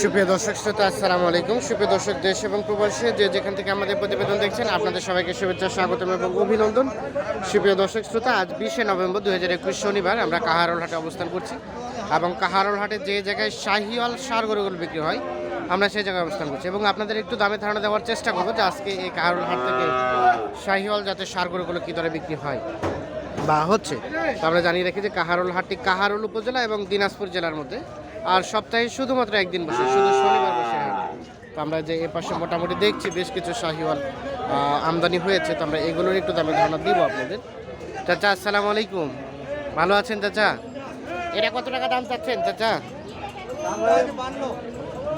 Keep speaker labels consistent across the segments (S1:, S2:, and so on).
S1: সুপ্রিয় দর্শক শ্রোতা, আসসালামু আলাইকুম। সুপ্রিয় দর্শক, দেশ এবং প্রবাসী, যে যেখান থেকে আমাদের প্রতিবেদন দেখছেন, আপনাদের সবাইকে শুভেচ্ছা, স্বাগতম এবং অভিনন্দন। সুপ্রিয় দর্শক শ্রোতা, আজ বিশে নভেম্বর দু হাজার একুশ শনিবার আমরা কাহারোল হাটে অবস্থান করছি এবং কাহারোল হাটে যে জায়গায় শাহিওয়াল সার গরুগুলো বিক্রি হয়, আমরা সেই জায়গায় অবস্থান করছি এবং আপনাদের একটু দামে ধারণা দেওয়ার চেষ্টা করব যে আজকে এই কাহারোল হাট থেকে শাহিওয়াল যাতে সার গরুগুলো কী দরে বিক্রি হয় বা হচ্ছে। তো আমরা জানিয়ে রাখি যে কাহারোল হাটটি কাহারোল উপজেলা এবং দিনাজপুর জেলার মধ্যে। আর সপ্তাহে শুধুমাত্র একদিন বসে, শুধু শনিবার বসে তো আমরা যে এ পাশে মোটামুটি দেখছি, বেশ কিছু শাহিওয়াল আমদানি হয়েছে, তো আমরা এগুলোর একটু দামে ধারণা দিব আপনাদের। চাচা, আসসালামু আলাইকুম। ভালো আছেন চাচা? এটা কত টাকা দাম চাচ্ছেন চাচা?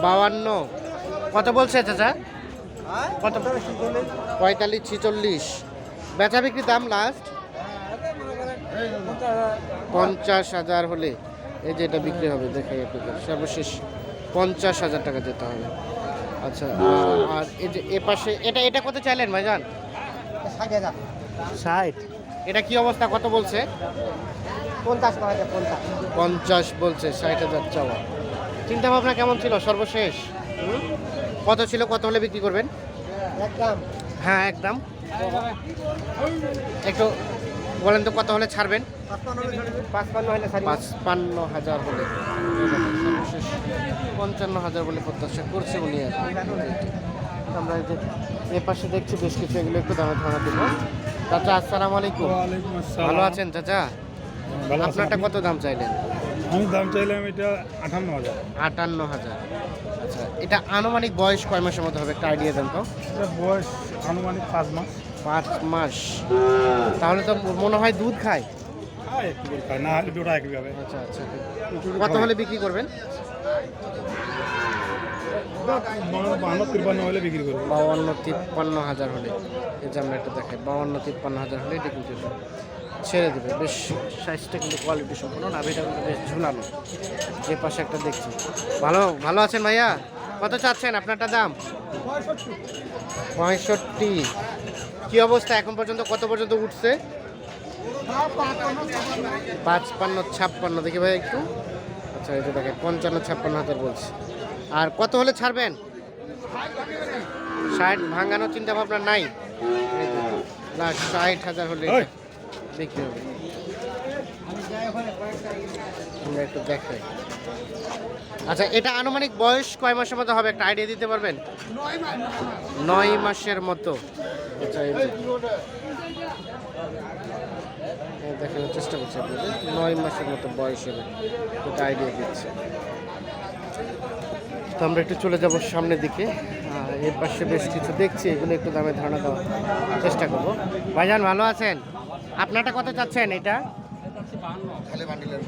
S1: বাউান্ন কত বলছে চাচা? কত? পঁয়তাল্লিশ ছিচল্লিশ। বেচা বিক্রি দাম লাস্ট পঞ্চাশ হাজার হলে। এই যে এটা বিক্রি হবে দেখাই আপনাদের সর্বশেষ পঞ্চাশ হাজার টাকা যেতে হবে। আচ্ছা আর- এই যে এ পাশে এটা এটা কত চাইলেন ভাইজান? ষাট এটা কি অবস্থা কত বলছে?
S2: পঞ্চাশ করা যায় পঞ্চাশ।
S1: পঞ্চাশ বলছে ষাট হাজার চাওয়া। চিন্তা ভাবনা কেমন ছিল সর্বশেষ? কত ছিল কত হলে বিক্রি করবেন?
S2: একদম।
S1: হ্যাঁ একদম। একটু বলেন তো কত হলে ছাড়বেন?
S2: পাঁচপান্ন হলে সারি
S1: পাঁচপান্ন হাজার হলে। সর্বশেষ পঞ্চান্ন হাজার বলে প্রত্যাশা করছে উনি আর আমরা এই যে এ পাশে দেখছি বেশ কিছু এগুলো একটু দামে ধারণা দিব। চাচা আসসালামু আলাইকুম। ভালো আছেন চাচা? আপনারটা কত দাম চাইলেন?
S3: আমি দাম চাইলাম এটা আঠান্ন হাজার।
S1: আটান্ন হাজার। আচ্ছা এটা আনুমানিক বয়স কয় মাসের মধ্যে হবে? একটা আইডিয়া দেন তো।
S3: বয়স আনুমানিক পাঁচ মাস।
S1: পাঁচ মাস। তাহলে তো মনে হয় দুধ খায়।
S3: না
S1: আচ্ছা আচ্ছা কত হলে বিক্রি করবেন? বাউান্ন তিপ্পান্ন হাজার হলে। এই যে আমরা একটা দেখাই বাউান্ন তিপ্পান্ন হাজার হলে এটা কিন্তু ছেড়ে দেবে। বেশ সাইজটা কিন্তু কোয়ালিটি সম্পূর্ণ নাভিটা কিন্তু বেশ ঝুলানো। যে পাশে একটা দেখছি। ভালো ভালো আছেন ভাইয়া? কত চাচ্ছেন আপনারটা দাম? পঁয়ষট্টি। কি অবস্থা এখন পর্যন্ত? কত পর্যন্ত উঠছে? পাঁচপান্ন ছাপ্পান্ন দেখি ভাই একটু। আচ্ছা এই যে দেখে পঞ্চান্ন ছাপ্পান্ন হাজার বলছে। আর কত হলে ছাড়বেন? ষাট ভাঙানোর চিন্তা ভাবনা নাই না ষাট হাজার হলে। বিক্রি হবে। আমরা একটু দেখাই। আচ্ছা এটা আনুমানিক বয়স কয় মাসের মতো হবে? একটা আইডিয়া দিতে পারবেন? নয় মাসের মতো। দেখানোর চেষ্টা করছি আপনাদের। নয় মাসের মতো বয়স হবে। এটা আইডিয়া দিচ্ছে। তো আমরা একটু চলে যাব সামনের দিকে। এর পাশে বেশ কিছু দেখছি। এগুলো একটু দামে ধারণা দেওয়ার চেষ্টা করব। ভাইজান, ভালো আছেন? আপনারটা কত চাচ্ছেন এটা?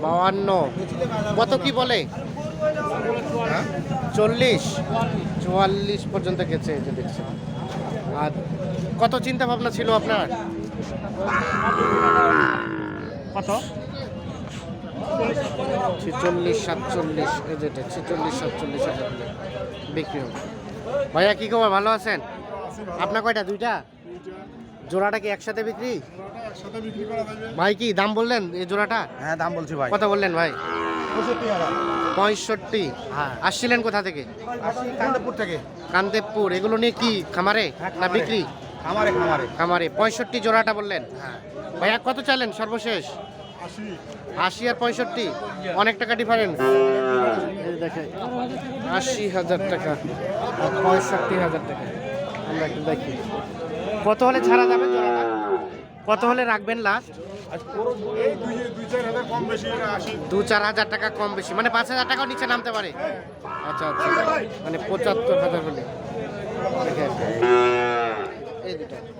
S1: বাউান্ন কত কি বলে? চল্লিশ। চুয়াল্লিশ পর্যন্ত গেছে যে দেখছি আর কত চিন্তা ভাবনা ছিল আপনার? কত? ছেচল্লিশ সাতচল্লিশ যেটা ছেচল্লিশ সাতচল্লিশ হাজার বিক্রি হবে। ভাইয়া কী খবর? ভালো আছেন? আপনার কয়টা? দুইটা? জোড়াটা কি একসাথে বিক্রি?
S3: একসাথে বিক্রি করা যাবে
S1: ভাই কি দাম বললেন এই জোড়াটা?
S2: হ্যাঁ দাম বলছি ভাই।
S1: কত বললেন ভাই?
S2: পঁয়ষট্টি হ্যাঁ।
S1: আসছিলেন কোথা থেকে?
S2: আসি কান্তপুর থেকে।
S1: কান্তেপুর এগুলো নিয়ে কি খামারে
S2: হ্যাঁ,
S1: না বিক্রি?
S2: খামারে খামারে।
S1: খামারে। পঁয়ষট্টি জোড়াটা বললেন।
S2: হ্যাঁ।
S1: ভাইয়া কত চাইলেন সর্বশেষ?
S3: আশি।
S1: আর পঁয়ষট্টি? অনেক টাকা ডিফারেন্স দেখে আশি হাজার টাকা। পঁয়ষট্টি হাজার টাকা। আমরা একটু দেখি। কত হলে ছাড়া যাবে জোড়াটা? কত হলে রাখবেন লাস্ট দু চার হাজার টাকা কম বেশি। মানে পাঁচ হাজার টাকাও নিচে নামতে পারে। আচ্ছা আচ্ছা। মানে পঁচাত্তর হাজার হলে। দেখে আসি।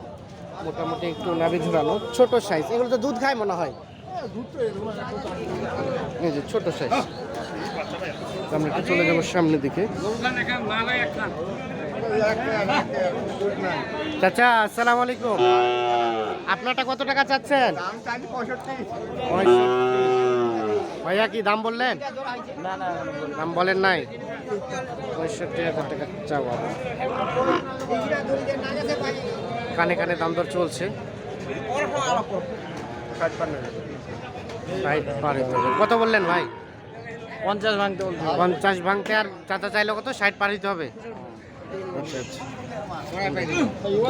S1: মোটামুটি একটু নাভি ঝুরানো ছোট সাইজ এগুলো তো দুধ খায় মনে হয়। যে ছোট সাইজ আমরা একটু চলে যাব সামনের দিকে। চাচা, আসসালামু আলাইকুম। আপনারটা কত টাকা চাচ্ছেন? পঁয়ষট্টি। ভাইয়া কি দাম বললেন?
S2: না না
S1: দাম বলেন নাই? পঁয়ষট্টি হাজার টাকা চাওয়া কানে কানে দাম দর চলছে। কত বললেন ভাই?
S2: পঞ্চাশ ভাঙতে
S1: পঞ্চাশ ভাঙতে আর চাচা চাইলে কত? ষাট পার দিতে হবে? আচ্ছা আচ্ছা।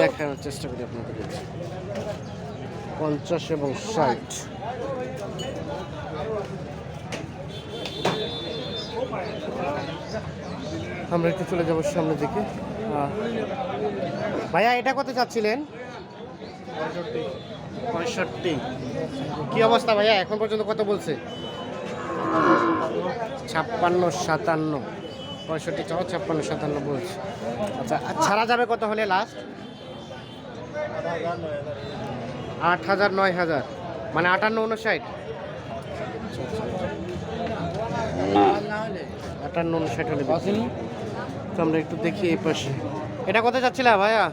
S1: দেখানোর চেষ্টা করি আপনাদের পঞ্চাশ এবং ষাট। আমরা একটু চলে যাব সামনের দিকে। ভাইয়া এটা কত চাচ্ছিলেন? পঁয়ষট্টি। কি অবস্থা ভাইয়া? এখন পর্যন্ত কত বলছে? ছাপ্পান্ন সাতান্ন। পঁয়ষট্টি চাও ছাপ্পান্ন সাতান্ন বলছে। আচ্ছা ছাড়া যাবে কত হলে লাস্ট আট হাজার নয় হাজার। মানে আটান্ন উনষাট আটান্ন উনষাট হলে। তো আমরা একটু দেখি এই পাশে। এটা কত যাচ্ছিল ভাইয়া?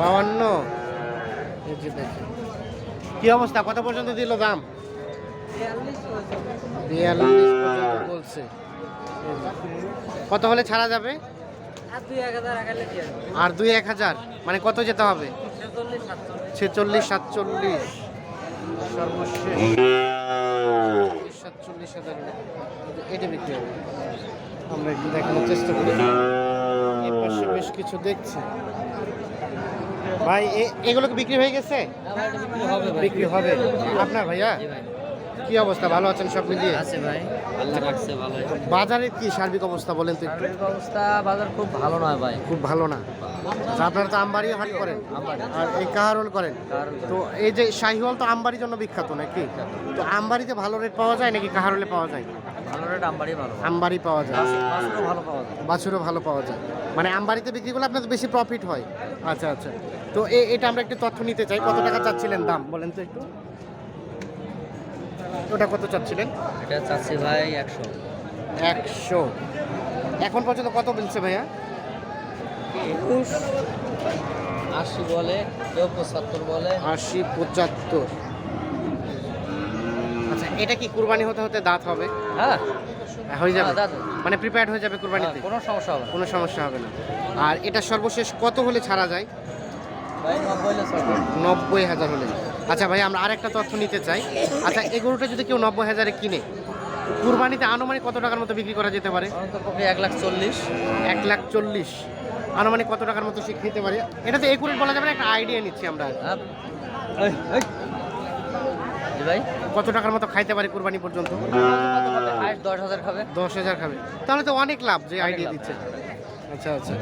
S1: বাউান্ন এই কি অবস্থা? কত পর্যন্ত দিল দাম? বিয়াল্লিশ পর্যন্ত। বলছে। কত হলে ছাড়া যাবে? আর দুই এক হাজার মানে কত যেতে হবে? ছেচল্লিশ সাতচল্লিশ। সর্বশেষ। সাতচল্লিশ হাজার এটা বিক্রি হবে। আমরা একটু দেখানোর চেষ্টা করি। এই পাশে বেশ কিছু দেখছি। ভাই এ- এগুলো কি বিক্রি হয়ে গেছে? বিক্রি হবে আপনার ভাইয়া? কি অবস্থা? ভালো আছেন সব মিলিয়ে?
S4: আছে ভাই। আল্লাহ রাখছে ভালো
S1: বাজারের কি সার্বিক অবস্থা বলেন তো একটু?
S4: সার্বিক অবস্থা বাজার খুব ভালো নয় ভাই।
S1: খুব ভালো না? আচ্ছা, আপনারা তো আমবাড়ি হাট করেন? আর এই কাহারোল করেন? তো এই যে শাহিওয়াল তো আমবাড়ির জন্য বিখ্যাত নাকি? তো আমবাড়িতে ভালো রেট পাওয়া যায় নাকি কাহারোলে পাওয়া যায়?
S4: ভালো রেট আমবাড়ি ভালো।
S1: আমবাড়ি পাওয়া যায়।
S4: মাছও ভালো পাওয়া যায়।
S1: বাছুরও ভালো পাওয়া যায়। মানে আমবাড়িতে বিক্রি করলে আপনাদের বেশি প্রফিট হয়। আচ্ছা আচ্ছা। তো এটা আমরা একটু তথ্য নিতে চাই। কত টাকা চাচ্ছিলেন দাম? বলেন তো একটু। ওটা কত চাচ্ছিলেন?
S4: এটা চাচ্ছি ভাই একশো।
S1: একশো। এখন পর্যন্ত কত বলছে ভাইয়া?
S4: একুশ আশি বলে কেউ পঁচাত্তর বলে।
S1: আশি পঁচাত্তর। আচ্ছা এটা কি কুরবানি হতে হতে দাঁত হবে?
S4: হ্যাঁ।
S1: হয়ে যাবে।
S4: হ্যাঁ,
S1: মানে প্রিপেয়ার্ড হয়ে যাবে কুরবানিতে
S4: কোনো সমস্যা হবে
S1: কোনো সমস্যা হবে না। আর এটা সর্বশেষ কত হলে ছাড়া যায়।
S4: নব্বই
S1: হাজার হলে। আচ্ছা ভাই আমরা আরেকটা তথ্য নিতে চাই। আচ্ছা এই গরুটা যদি কেউ নব্বই হাজারে কিনে কুরবানিতে আনুমানিক কত টাকার মতো বিক্রি করা যেতে পারে?
S4: এক লাখ চল্লিশ।
S1: এক লাখ চল্লিশ। আনুমানিক কত টাকার মতো সে খেতে পারে? এটা তো একুরেট বলা যাবে না একটা আইডিয়া নিচ্ছি আমরা।
S4: ভাই।
S1: কত টাকার মতো খাইতে পারে কুরবানি পর্যন্ত?
S4: দশ হাজার খাবে।
S1: দশ হাজার খাবে। তাহলে তো অনেক লাভ যে আইডিয়া। দিচ্ছে। আচ্ছা আচ্ছা।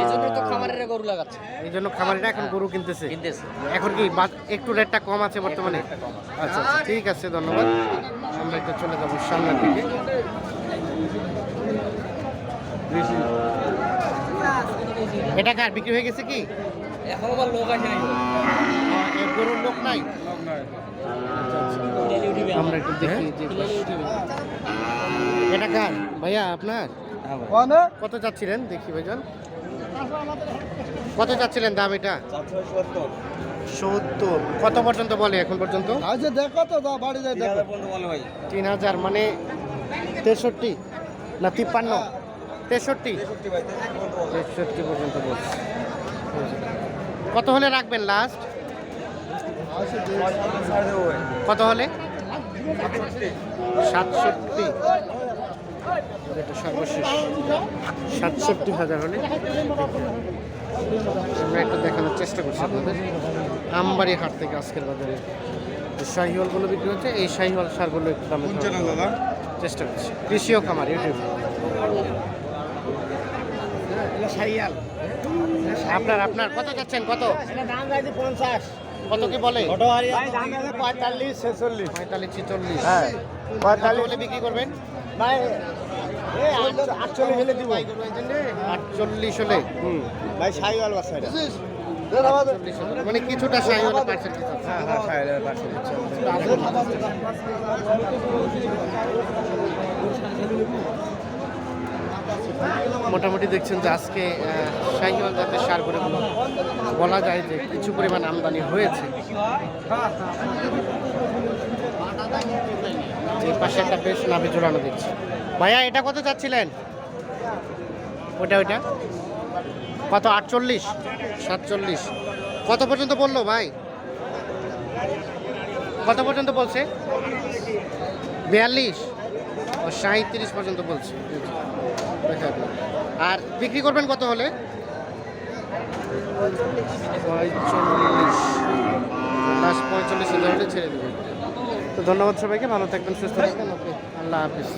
S4: এই জন্য তো খামারের গরু লাগাচ্ছে।
S1: এই জন্য খামারিরা এখন গরু কিনতেছে।
S4: কিনতেছে।
S1: এখন কি একটু রেটটা কম আছে বর্তমানে? আচ্ছা আচ্ছা ঠিক আছে ধন্যবাদ। আমরা একটু চলে যাব সামনের দিকে। এটা কার বিক্রি হয়ে গেছে কি?
S4: এখন আবার লোক আসে নাই।
S1: গরুর লোক নাই। আমরা একটু দেখি এটা কার? ভাইয়া আপনার? কত চাচ্ছিলেন? দেখি ভাইজান। কত চাচ্ছিলেন দাম এটা? সত্তর। কত পর্যন্ত বলে এখন পর্যন্ত?
S2: দেখো তো দা বাড়ি যাই দেখো।
S1: তিন হাজার মানে তেষট্টি না তিপ্পান্ন? তেষট্টি? তেষট্টি পর্যন্ত বলছে। কত হলে রাখবেন লাস্ট কত হলে? সাতষট্টি। এটা সর্বশেষ। সাতষট্টি হাজার হলে আমরা একটু দেখানোর চেষ্টা করছি আপনাদের। আমবাড়ি হাট থেকে আজকের বাজারে যে শাহিওয়ালগুলো বিক্রি হচ্ছে এই শাহিওয়াল সারগুলো একটু দামে চেষ্টা করছি। কৃষি ও খামার ইউটিউব আপনার আপনার কত যাচ্ছেন? কত?
S2: পঞ্চাশ।
S1: কত কি বলে?
S2: পঁয়তাল্লিশ ছেচল্লিশ।
S1: পঁয়তাল্লিশ ছিচল্লিশ।
S2: হ্যাঁ। পঁয়তাল্লিশ
S1: বিক্রি করবেন?
S2: ভাই আটচল্লিশ হলে দিব।
S1: আটচল্লিশ হলে?
S2: হুম। ভাই সাইওয়াল
S1: মানে কিছুটা পার্সেন্টেজ
S2: হ্যাঁ হ্যাঁ
S1: মোটামুটি দেখছেন যে আজকে শাহিওয়াল জাতের সার করে বলা যায় যে কিছু পরিমাণ আমদানি হয়েছে। যে পাশে একটা বেশ নাভি ঝোলানো দেখছি। ভাইয়া, এটা কত চাচ্ছিলেন? ওটা ওইটা। কত? আটচল্লিশ? সাতচল্লিশ। কত পর্যন্ত বলল ভাই? কত পর্যন্ত বলছে? বিয়াল্লিশ। ও সাঁত্রিশ পর্যন্ত বলছে। আর বিক্রি করবেন কত হলে? পঁয়চল্লিশ লাস্ট পঁয়তাল্লিশ হাজার ছেড়ে দেবেন তো ধন্যবাদ সবাইকে ভালো থাকবেন সুস্থ থাকবেন ওকে আল্লাহ হাফিজ।